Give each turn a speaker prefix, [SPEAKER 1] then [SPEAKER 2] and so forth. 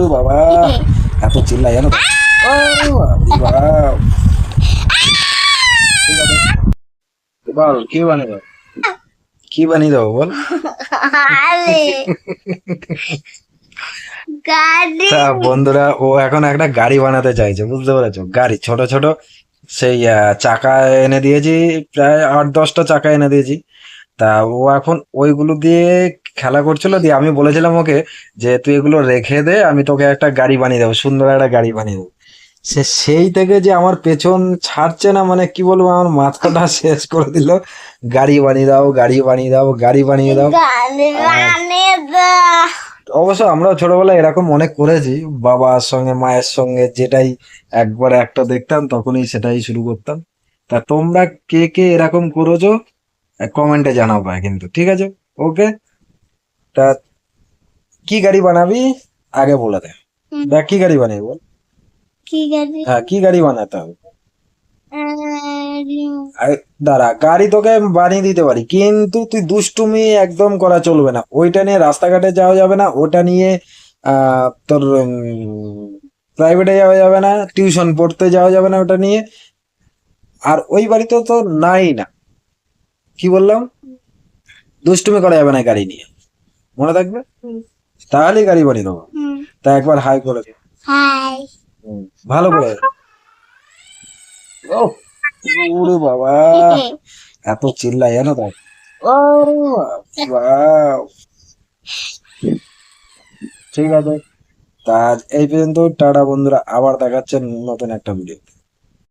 [SPEAKER 1] ওরে বাবা। এত চিল্লাই জানো কি বানিয়ে কি বল? তা বন্ধুরা ও এখন একটা গাড়ি বানাতে চাইছে বুঝতে পেরেছ? গাড়ি ছোট ছোট। সেই চাকা এনে দিয়েছি প্রায় আট দশটা চাকা এনে দিয়েছি। তা ও এখন ওইগুলো দিয়ে খেলা করছিল দিয়ে আমি বলেছিলাম ওকে যে তুই এগুলো রেখে দে আমি তোকে একটা গাড়ি বানিয়ে দেবো সুন্দর একটা গাড়ি বানিয়ে দেবো। সে সেই থেকে যে আমার পেছন ছাড়ছে না মানে কি বলব আমার মাথাটা শেষ করে দিল। গাড়ি বানিয়ে দাও গাড়ি বানিয়ে দাও গাড়ি বানিয়ে দাও। অবশ্য আমরা ছোটবেলায় এরকম অনেক করেছি বাবার সঙ্গে মায়ের সঙ্গে যেটাই একবার একটা দেখতাম তখনই সেটাই শুরু করতাম। তা তোমরা কে কে এরকম করেছ কমেন্টে জানাও ভাই কিন্তু ঠিক আছে? ওকে তা কি গাড়ি বানাবি? আগে বলে দে। দেখ কি গাড়ি বানাবি বল।
[SPEAKER 2] কি গাড়ি?
[SPEAKER 1] হ্যাঁ কি গাড়ি বানাতে হবে? দাঁড়া গাড়ি তোকে বানিয়ে দিতে পারি কিন্তু তুই দুষ্টুমি একদম করা চলবে না। ওইটা নিয়ে রাস্তাঘাটে যাওয়া যাবে না ওটা নিয়ে আহ, তোর প্রাইভেটে যাওয়া যাবে না টিউশন পড়তে যাওয়া যাবে না ওটা নিয়ে। আর ওই বাড়িতে তো নাই না। কি বললাম? দুষ্টুমি করা যাবে না গাড়ি নিয়ে। মনে থাকবে। তাহলেই গাড়ি বানিয়ে দেবো। তা একবার হাই করে
[SPEAKER 2] হাই।
[SPEAKER 1] ভালো করে। ও ওরে বাবা। এত চিল্লাই জানো তো? ও ঠিক আছে। তা এই পর্যন্ত। টাটা বন্ধুরা। আবার দেখাচ্ছে নতুন একটা ভিডিও